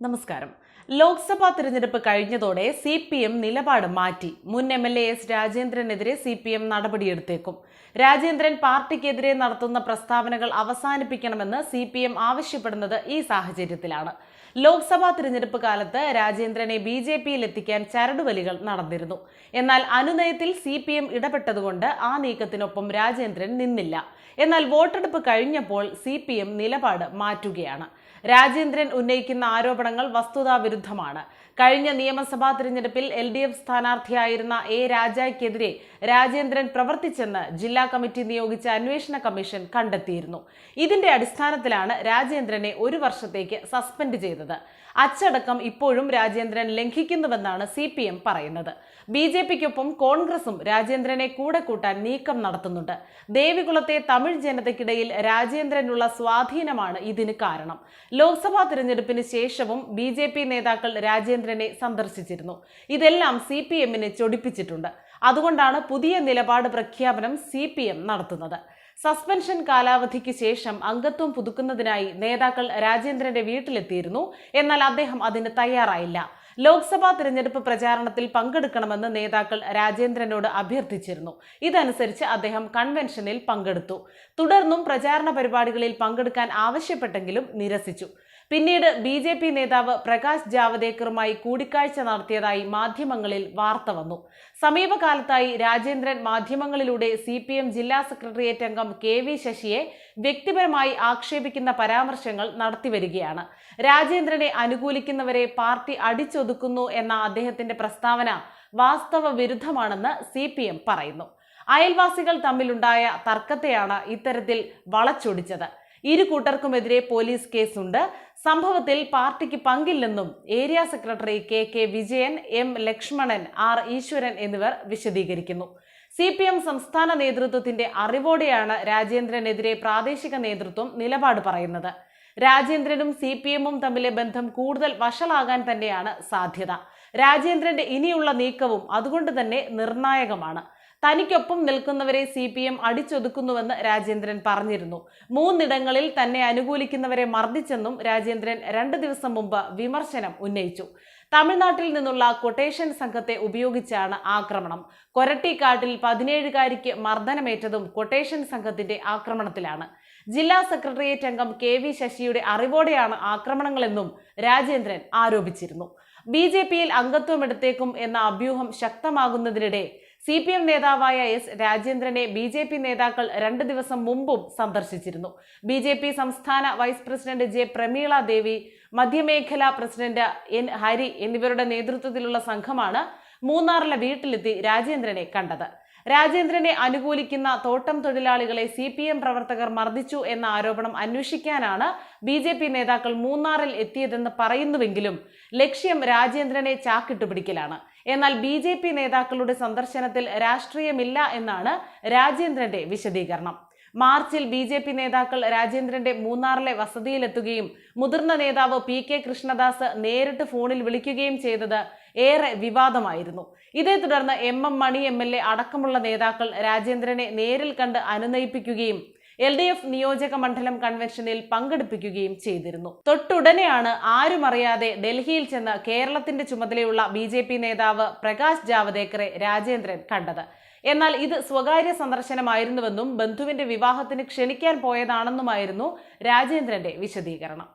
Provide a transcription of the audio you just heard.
നമസ്കാരം. ലോക്സഭാ തിരഞ്ഞെടുപ്പ് കഴിഞ്ഞതോടെ സി പി എം നിലപാട് മാറ്റി. മുൻ എം എൽ എ എസ് രാജേന്ദ്രനെതിരെ സി പി എം നടപടിയെടുത്തേക്കും. രാജേന്ദ്രൻ പാർട്ടിക്കെതിരെ നടത്തുന്ന പ്രസ്താവനകൾ അവസാനിപ്പിക്കണമെന്ന് സി പി എം ആവശ്യപ്പെടുന്നത് ഈ സാഹചര്യത്തിലാണ്. ലോക്സഭാ തിരഞ്ഞെടുപ്പ് കാലത്ത് രാജേന്ദ്രനെ ബി ജെ പിയിൽ എത്തിക്കാൻ ചരടുവലികൾ നടന്നിരുന്നു. എന്നാൽ അനുനയത്തിൽ സി പി എം ഇടപെട്ടതുകൊണ്ട് ആ നീക്കത്തിനൊപ്പം രാജേന്ദ്രൻ നിന്നില്ല. എന്നാൽ വോട്ടെടുപ്പ് കഴിഞ്ഞപ്പോൾ സി പി എം നിലപാട് മാറ്റുകയാണ്. രാജേന്ദ്രൻ ഉന്നയിക്കുന്ന ആരോപണങ്ങൾ വസ്തുതാവിരുദ്ധമാണ്. കഴിഞ്ഞ നിയമസഭാ തിരഞ്ഞെടുപ്പിൽ എൽ ഡി എഫ് സ്ഥാനാർത്ഥിയായിരുന്ന എ രാജയ്ക്കെതിരെ രാജേന്ദ്രൻ പ്രവർത്തിച്ചെന്ന് ജില്ലാ കമ്മിറ്റി നിയോഗിച്ച അന്വേഷണ കമ്മീഷൻ കണ്ടെത്തിയിരുന്നു. ഇതിന്റെ അടിസ്ഥാനത്തിലാണ് രാജേന്ദ്രനെ ഒരു വർഷത്തേക്ക് സസ്പെൻഡ് ചെയ്തത്. അച്ചടക്കം ഇപ്പോഴും രാജേന്ദ്രൻ ലംഘിക്കുന്നുവെന്നാണ് സി പി എം പറയുന്നത്. ബി ജെ പിക്കൊപ്പം കോൺഗ്രസും രാജേന്ദ്രനെ കൂടെ കൂട്ടാൻ നീക്കം നടത്തുന്നുണ്ട്. ദേവികുളത്തെ തമിഴ് ജനതയ്ക്കിടയിൽ രാജേന്ദ്രനുള്ള സ്വാധീനമാണ് ഇതിന് കാരണം. ലോക്സഭാ തിരഞ്ഞെടുപ്പിന് ശേഷവും ബി ജെ പി നേതാക്കൾ രാജേന്ദ്രനെ സന്ദർശിച്ചിരുന്നു. ഇതെല്ലാം സി പി എമ്മിനെ ചൊടിപ്പിച്ചിട്ടുണ്ട്. അതുകൊണ്ടാണ് പുതിയ നിലപാട് പ്രഖ്യാപനം സി പി എം നടത്തുന്നത്. സസ്പെൻഷൻ കാലാവധിക്ക് ശേഷം അംഗത്വം പുതുക്കുന്നതിനായി നേതാക്കൾ രാജേന്ദ്രന്റെ വീട്ടിലെത്തിയിരുന്നു. എന്നാൽ അദ്ദേഹം അതിന് തയ്യാറായില്ല. ലോക്സഭാ തിരഞ്ഞെടുപ്പ് പ്രചാരണത്തിൽ പങ്കെടുക്കണമെന്ന് നേതാക്കൾ രാജേന്ദ്രനോട് അഭ്യർത്ഥിച്ചിരുന്നു. ഇതനുസരിച്ച് അദ്ദേഹം കൺവെൻഷനിൽ പങ്കെടുത്തു. തുടർന്നും പ്രചാരണ പരിപാടികളിൽ പങ്കെടുക്കാൻ ആവശ്യപ്പെട്ടെങ്കിലും നിരസിച്ചു. പിന്നീട് ബി ജെ പി നേതാവ് പ്രകാശ് ജാവദേക്കറുമായി കൂടിക്കാഴ്ച നടത്തിയതായി മാധ്യമങ്ങളിൽ വാർത്ത വന്നു. സമീപകാലത്തായി രാജേന്ദ്രൻ മാധ്യമങ്ങളിലൂടെ സി പി എം ജില്ലാ സെക്രട്ടേറിയറ്റ് അംഗം കെ വി ശശിയെ വ്യക്തിപരമായി ആക്ഷേപിക്കുന്ന പരാമർശങ്ങൾ നടത്തിവരികയാണ് രാജേന്ദ്രനെ അനുകൂലിക്കുന്നവരെ പാർട്ടി അടിച്ചൊതുക്കുന്നു എന്ന അദ്ദേഹത്തിന്റെ പ്രസ്താവന വാസ്തവ വിരുദ്ധമാണെന്ന് സി പറയുന്നു. അയൽവാസികൾ തമ്മിലുണ്ടായ തർക്കത്തെയാണ് ഇത്തരത്തിൽ വളച്ചൊടിച്ചത്. ഇരു കൂട്ടർക്കുമെതിരെ പോലീസ് കേസുണ്ട്. സംഭവത്തിൽ പാർട്ടിക്ക് പങ്കില്ലെന്നും area secretary K K Vijayan M Lakshmanan R Eswaran എന്നിവർ വിശദീകരിക്കുന്നു. സി പി എം സംസ്ഥാന നേതൃത്വത്തിന്റെ അറിവോടെയാണ് രാജേന്ദ്രനെതിരെ പ്രാദേശിക നേതൃത്വം നിലപാട് പറയുന്നത്. രാജേന്ദ്രനും സി പി എമ്മും തമ്മിലെ ബന്ധം കൂടുതൽ വഷളാകാൻ തന്നെയാണ് സാധ്യത. രാജേന്ദ്രന്റെ ഇനിയുള്ള നീക്കവും അതുകൊണ്ട് തന്നെ നിർണായകമാണ്. തനിക്കൊപ്പം നിൽക്കുന്നവരെ സി പി എം അടിച്ചൊതുക്കുന്നുവെന്ന് രാജേന്ദ്രൻ പറഞ്ഞിരുന്നു. മൂന്നിടങ്ങളിൽ തന്നെ അനുകൂലിക്കുന്നവരെ മർദ്ദിച്ചെന്നും രാജേന്ദ്രൻ രണ്ട് ദിവസം മുമ്പ് വിമർശനം ഉന്നയിച്ചു. തമിഴ്നാട്ടിൽ നിന്നുള്ള കൊട്ടേഷൻ സംഘത്തെ ഉപയോഗിച്ചാണ് ആക്രമണം. കൊരട്ടിക്കാട്ടിൽ പതിനേഴുകാരിക്ക് മർദ്ദനമേറ്റതും കൊട്ടേഷൻ സംഘത്തിന്റെ ആക്രമണത്തിലാണ്. ജില്ലാ സെക്രട്ടേറിയറ്റ് അംഗം കെ വി ശശിയുടെ അറിവോടെയാണ് ആക്രമണങ്ങളെന്നും രാജേന്ദ്രൻ ആരോപിച്ചിരുന്നു. ബി ജെ പിയിൽ അംഗത്വം എടുത്തേക്കും എന്ന അഭ്യൂഹം ശക്തമാകുന്നതിനിടെ സി പി എം നേതാവായ എസ് രാജേന്ദ്രനെ ബി ജെ പി നേതാക്കൾ രണ്ട് ദിവസം മുമ്പും സന്ദർശിച്ചിരുന്നു. ബി ജെ പി സംസ്ഥാന vice president J Pramila Devi മധ്യമേഖല president N Hari എന്നിവരുടെ നേതൃത്വത്തിലുള്ള സംഘമാണ് മൂന്നാറിലെ വീട്ടിലെത്തി രാജേന്ദ്രനെ കണ്ടത്. രാജേന്ദ്രനെ അനുകൂലിക്കുന്ന തോട്ടം തൊഴിലാളികളെ സി പി എം പ്രവർത്തകർ മർദ്ദിച്ചു എന്ന ആരോപണം അന്വേഷിക്കാനാണ് ബി ജെ പി നേതാക്കൾ മൂന്നാറിൽ എത്തിയതെന്ന് പറയുന്നുവെങ്കിലും ലക്ഷ്യം രാജേന്ദ്രനെ ചാക്കിട്ടുപിടിക്കലാണ്. എന്നാൽ ബി ജെ പി നേതാക്കളുടെ സന്ദർശനത്തിൽ രാഷ്ട്രീയമില്ല എന്നാണ് രാജേന്ദ്രന്റെ വിശദീകരണം. മാർച്ചിൽ ബി ജെ പി നേതാക്കൾ രാജേന്ദ്രന്റെ മൂന്നാറിലെ വസതിയിലെത്തുകയും മുതിർന്ന നേതാവ് പി കെ കൃഷ്ണദാസ് നേരിട്ട് ഫോണിൽ വിളിക്കുകയും ചെയ്തത് ഏറെ വിവാദമായിരുന്നു. ഇതേ തുടർന്ന് M M Mani M L A അടക്കമുള്ള നേതാക്കൾ രാജേന്ദ്രനെ നേരിൽ കണ്ട് അനുനയിപ്പിക്കുകയും എൽ ഡി എഫ് നിയോജക മണ്ഡലം കൺവെൻഷനിൽ പങ്കെടുപ്പിക്കുകയും ചെയ്തിരുന്നു. തൊട്ടുടനെയാണ് ആരും അറിയാതെ ഡൽഹിയിൽ ചെന്ന് കേരളത്തിന്റെ ചുമതലയുള്ള ബി ജെ പി നേതാവ് പ്രകാശ് ജാവദേക്കറെ രാജേന്ദ്രൻ കണ്ടത്. എന്നാൽ ഇത് സ്വകാര്യ സന്ദർശനമായിരുന്നുവെന്നും ബന്ധുവിന്റെ വിവാഹത്തിന് ക്ഷണിക്കാൻ പോയതാണെന്നുമായിരുന്നു രാജേന്ദ്രന്റെ വിശദീകരണം.